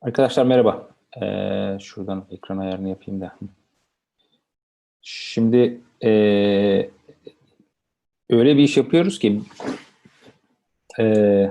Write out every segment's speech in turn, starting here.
Arkadaşlar merhaba. Ee, şuradan ekran ayarını yapayım da. Şimdi ee, öyle bir iş yapıyoruz ki ee,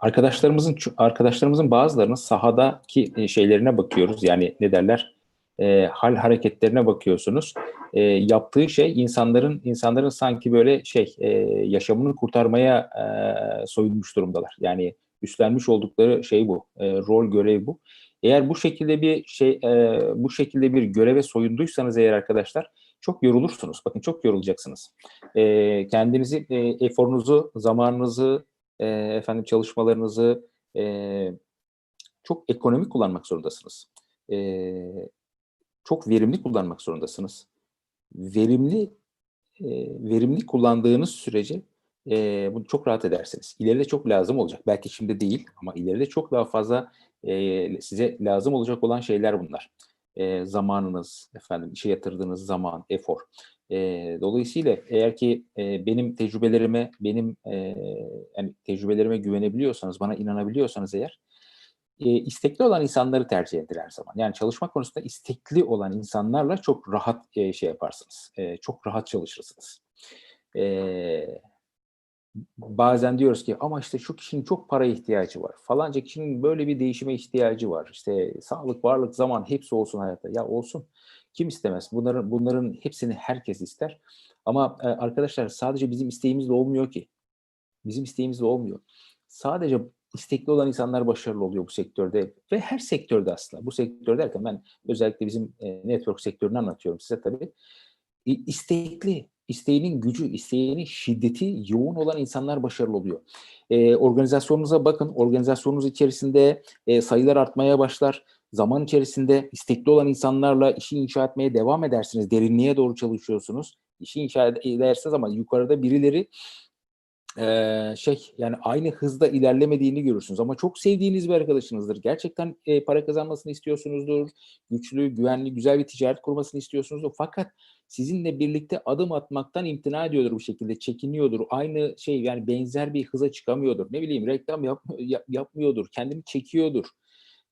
arkadaşlarımızın arkadaşlarımızın bazılarının sahadaki e, şeylerine bakıyoruz. Yani ne derler? E, hal hareketlerine bakıyorsunuz. E, yaptığı şey insanların insanların sanki böyle şey e, yaşamını kurtarmaya e, soyunmuş durumdalar. Yani üstlenmiş oldukları şey bu. E, rol görev bu. Eğer bu şekilde bir şey e, bu şekilde bir göreve soyunduysanız eğer arkadaşlar çok yorulursunuz. Bakın çok yorulacaksınız. E, kendinizi, e, eforunuzu, zamanınızı, e, efendim çalışmalarınızı e, çok ekonomik kullanmak zorundasınız. E, çok verimli kullanmak zorundasınız. Verimli e, verimli kullandığınız sürece e, bunu çok rahat edersiniz. İleride çok lazım olacak. Belki şimdi değil ama ileride çok daha fazla e, size lazım olacak olan şeyler bunlar. E, zamanınız, efendim işe yatırdığınız zaman, efor. E, dolayısıyla eğer ki e, benim tecrübelerime, benim e, yani tecrübelerime güvenebiliyorsanız, bana inanabiliyorsanız eğer, e, istekli olan insanları tercih eder her zaman. Yani çalışma konusunda istekli olan insanlarla çok rahat e, şey yaparsınız, e, çok rahat çalışırsınız. E, bazen diyoruz ki ama işte şu kişinin çok para ihtiyacı var. Falanca kişinin böyle bir değişime ihtiyacı var. İşte sağlık, varlık, zaman hepsi olsun hayatta. Ya olsun. Kim istemez? Bunların bunların hepsini herkes ister. Ama e, arkadaşlar sadece bizim isteğimizle olmuyor ki. Bizim isteğimizle olmuyor. Sadece istekli olan insanlar başarılı oluyor bu sektörde ve her sektörde aslında. Bu sektör derken ben özellikle bizim e, network sektörünü anlatıyorum size tabii. E, istekli, isteğinin gücü, isteğinin şiddeti yoğun olan insanlar başarılı oluyor. E, organizasyonunuza bakın, organizasyonunuz içerisinde e, sayılar artmaya başlar. Zaman içerisinde istekli olan insanlarla işi inşa etmeye devam edersiniz. Derinliğe doğru çalışıyorsunuz. İşi inşa edersiniz ama yukarıda birileri e, şey yani aynı hızda ilerlemediğini görürsünüz. Ama çok sevdiğiniz bir arkadaşınızdır. Gerçekten e, para kazanmasını istiyorsunuzdur. Güçlü, güvenli, güzel bir ticaret kurmasını istiyorsunuzdur. Fakat sizinle birlikte adım atmaktan imtina ediyordur bu şekilde, çekiniyordur. Aynı şey yani benzer bir hıza çıkamıyordur. Ne bileyim reklam yap, yap, yapmıyordur, kendini çekiyordur.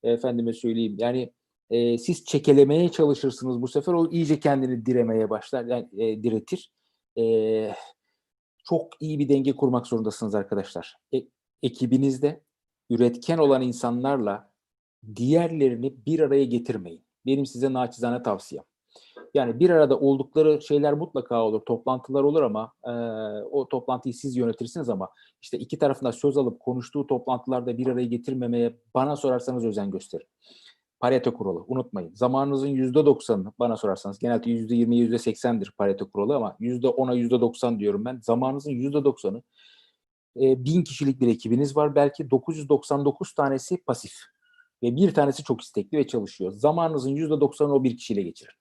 Efendime söyleyeyim yani e, siz çekelemeye çalışırsınız bu sefer o iyice kendini diremeye başlar, yani e, diretir. E, çok iyi bir denge kurmak zorundasınız arkadaşlar. E, ekibinizde üretken olan insanlarla diğerlerini bir araya getirmeyin. Benim size naçizane tavsiyem. Yani bir arada oldukları şeyler mutlaka olur, toplantılar olur ama e, o toplantıyı siz yönetirsiniz ama işte iki tarafında söz alıp konuştuğu toplantılarda bir araya getirmemeye bana sorarsanız özen gösterin. Pareto kuralı unutmayın. Zamanınızın yüzde doksanını bana sorarsanız genelde yüzde yirmi yüzde seksendir Pareto kuralı ama yüzde ona yüzde doksan diyorum ben. Zamanınızın yüzde doksanı e, bin kişilik bir ekibiniz var. Belki 999 tanesi pasif ve bir tanesi çok istekli ve çalışıyor. Zamanınızın yüzde doksanı o bir kişiyle geçirin.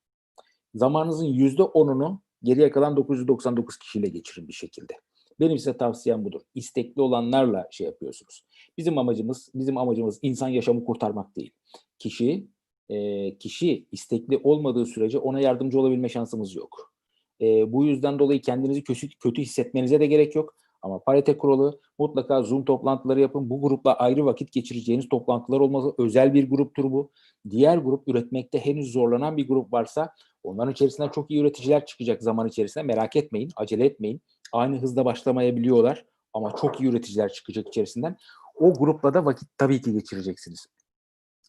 Zamanınızın yüzde onunu geriye kalan 999 kişiyle geçirin bir şekilde. Benim size tavsiyem budur. İstekli olanlarla şey yapıyorsunuz. Bizim amacımız, bizim amacımız insan yaşamı kurtarmak değil. Kişi, e, kişi istekli olmadığı sürece ona yardımcı olabilme şansımız yok. E, bu yüzden dolayı kendinizi kötü, kötü hissetmenize de gerek yok. Ama parite kuralı mutlaka Zoom toplantıları yapın. Bu grupla ayrı vakit geçireceğiniz toplantılar olması özel bir gruptur bu. Diğer grup üretmekte henüz zorlanan bir grup varsa onların içerisinden çok iyi üreticiler çıkacak zaman içerisinde. Merak etmeyin, acele etmeyin. Aynı hızda başlamayabiliyorlar ama çok iyi üreticiler çıkacak içerisinden. O grupla da vakit tabii ki geçireceksiniz.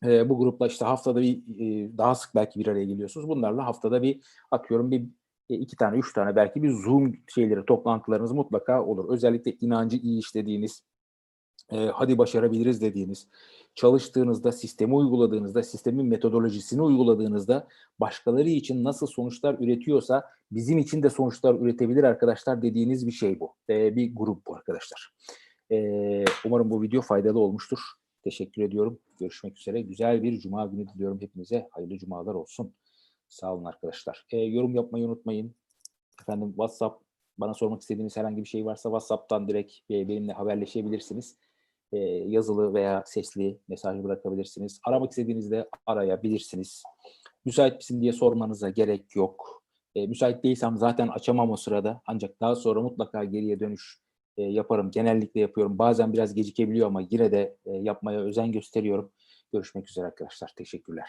E, bu grupla işte haftada bir e, daha sık belki bir araya geliyorsunuz. Bunlarla haftada bir atıyorum bir e, iki tane, üç tane belki bir Zoom şeyleri, toplantılarınız mutlaka olur. Özellikle inancı iyi işlediğiniz, e, hadi başarabiliriz dediğiniz, çalıştığınızda, sistemi uyguladığınızda, sistemin metodolojisini uyguladığınızda başkaları için nasıl sonuçlar üretiyorsa bizim için de sonuçlar üretebilir arkadaşlar dediğiniz bir şey bu. E, bir grup bu arkadaşlar. E, umarım bu video faydalı olmuştur. Teşekkür ediyorum. Görüşmek üzere. Güzel bir cuma günü diliyorum hepinize. Hayırlı cumalar olsun. Sağ olun arkadaşlar. E, yorum yapmayı unutmayın. Efendim WhatsApp bana sormak istediğiniz herhangi bir şey varsa WhatsApp'tan direkt benimle haberleşebilirsiniz. E, yazılı veya sesli mesaj bırakabilirsiniz. Aramak istediğinizde arayabilirsiniz. Müsait misin diye sormanıza gerek yok. E, müsait değilsem zaten açamam o sırada. Ancak daha sonra mutlaka geriye dönüş yaparım. Genellikle yapıyorum. Bazen biraz gecikebiliyor ama yine de yapmaya özen gösteriyorum. Görüşmek üzere arkadaşlar. Teşekkürler.